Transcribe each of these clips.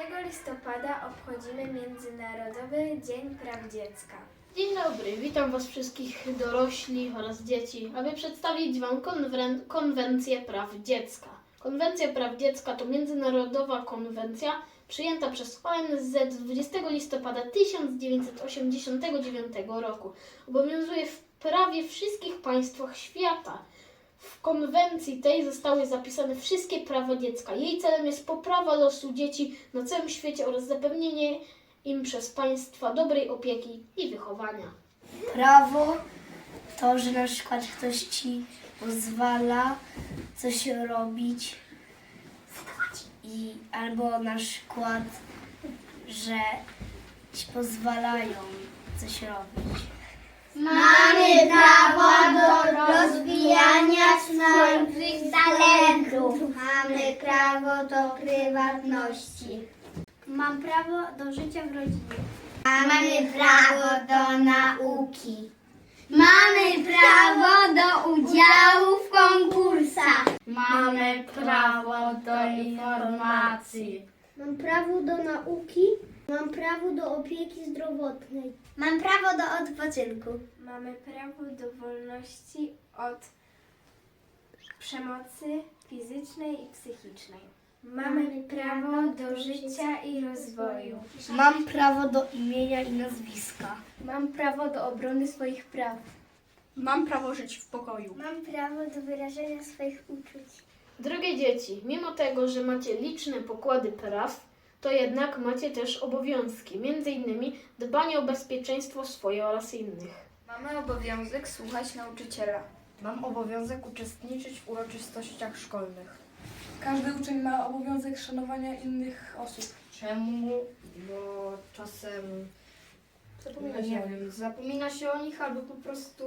listopada obchodzimy Międzynarodowy Dzień Praw Dziecka. Dzień dobry, witam Was wszystkich dorośli oraz dzieci, aby przedstawić Wam konwen- Konwencję Praw Dziecka. Konwencja Praw Dziecka to międzynarodowa konwencja przyjęta przez ONZ 20 listopada 1989 roku. Obowiązuje w prawie wszystkich państwach świata. W konwencji tej zostały zapisane wszystkie prawa dziecka. Jej celem jest poprawa losu dzieci na całym świecie oraz zapewnienie im przez państwa dobrej opieki i wychowania. Prawo to, że na przykład ktoś ci pozwala coś robić i albo na przykład, że ci pozwalają coś robić. Mamy prawo do rozwijania swoich talentów. Mamy prawo do prywatności. Mam prawo do życia w rodzinie. Mamy prawo do nauki. Mamy prawo do udziału w konkursach. Mamy prawo do informacji. Mam prawo do nauki. Prawo do opieki zdrowotnej. Mam prawo do odpoczynku. Mamy prawo do wolności od przemocy fizycznej i psychicznej. Mamy prawo do życia i rozwoju. Mam prawo do imienia i nazwiska. Mam prawo do obrony swoich praw. Mam prawo żyć w pokoju. Mam prawo do wyrażenia swoich uczuć. Drogie dzieci, mimo tego, że macie liczne pokłady praw, to jednak macie też obowiązki, między innymi dbanie o bezpieczeństwo swoje oraz innych. Mamy obowiązek słuchać nauczyciela. Mam obowiązek uczestniczyć w uroczystościach szkolnych. Każdy uczeń ma obowiązek szanowania innych osób. Czemu? Bo czasem Zapomina nie się o wiem, zapomina się o nich albo po prostu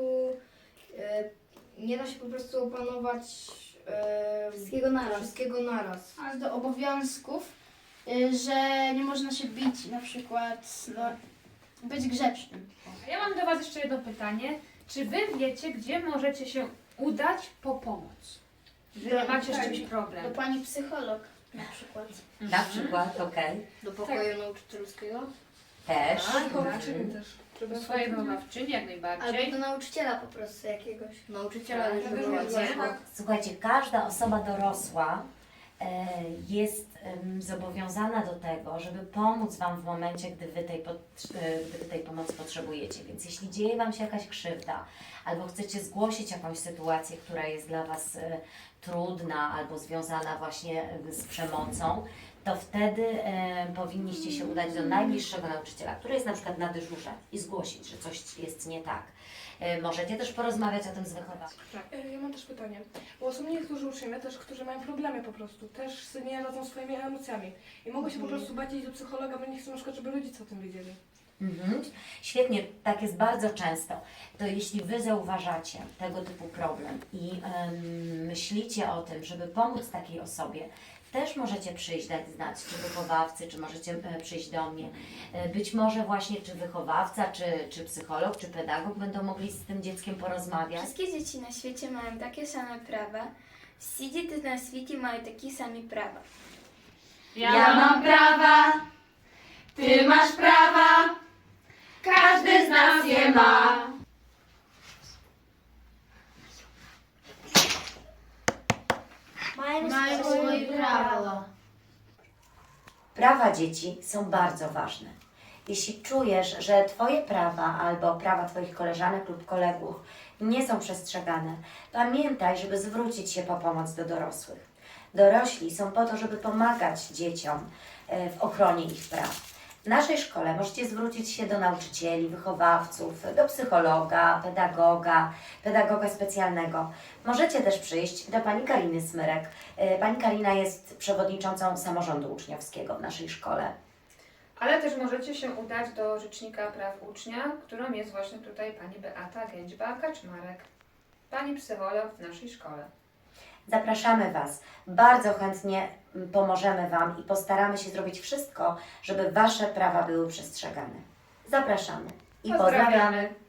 e, nie da się po prostu opanować e, Wszystkiego naraz. Wszystkiego naraz. A do obowiązków, że nie można się bić, na przykład no, być grzecznym. Ja mam do Was jeszcze jedno pytanie. Czy Wy wiecie, gdzie możecie się udać po pomoc? Że macie z czymś Do problem. pani psycholog na przykład. Na przykład, okej. Do pokoju nauczycielskiego? Też. Też. Do swojej wychowawczyni jak najbardziej. Albo do nauczyciela po prostu jakiegoś. Nauczyciela wychowacie. nie. Słuchajcie, każda osoba dorosła jest em, zobowiązana do tego, żeby pomóc Wam w momencie, gdy wy, tej e, gdy wy tej pomocy potrzebujecie. Więc jeśli dzieje Wam się jakaś krzywda, albo chcecie zgłosić jakąś sytuację, która jest dla Was e, trudna albo związana właśnie e, z przemocą, to wtedy e, powinniście się udać do najbliższego nauczyciela, który jest na przykład na dyżurze i zgłosić, że coś jest nie tak. E, możecie też porozmawiać o tym z wychowawcą. E, Ja mam też pytanie, bo są niektórzy uczniowie też, którzy mają problemy po prostu, też nie radzą swoimi emocjami i mogą się po prostu bać iść do psychologa, bo nie chcą na przykład, żeby rodzice o tym wiedzieli. Mhm. Świetnie, tak jest bardzo często. To jeśli Wy zauważacie tego typu problem i em, myślicie o tym, żeby pomóc takiej osobie, też możecie przyjść, dać znać, czy wychowawcy, czy możecie e, przyjść do mnie. E, Być może właśnie czy wychowawca, czy, czy psycholog, czy pedagog będą mogli z tym dzieckiem porozmawiać. Wszystkie dzieci na świecie mają takie same prawa. Всі діти на світі мають такі самі права. Ja mam prawa, Ty masz prawa, każdy z nas je ma. Prawa dzieci są bardzo ważne. Jeśli czujesz, że Twoje prawa albo prawa Twoich koleżanek lub kolegów nie są przestrzegane, pamiętaj, żeby zwrócić się po pomoc do dorosłych. Dorośli są po to, żeby pomagać dzieciom e, w ochronie ich praw. W naszej szkole możecie zwrócić się do nauczycieli, wychowawców, do psychologa, pedagoga, pedagoga specjalnego. Możecie też przyjść do pani Kariny Smyrek. E, Pani Karina jest przewodniczącą samorządu uczniowskiego w naszej szkole. Ale też możecie się udać do Rzecznika Praw Ucznia, którą jest właśnie tutaj pani Beata Gęćba-Kaczmarek. Pani psycholog w naszej szkole. Zapraszamy Was. Bardzo chętnie mm, pomożemy Wam i postaramy się zrobić wszystko, żeby Wasze prawa były przestrzegane. Zapraszamy i pozdrawiamy. Pozdrawiamy.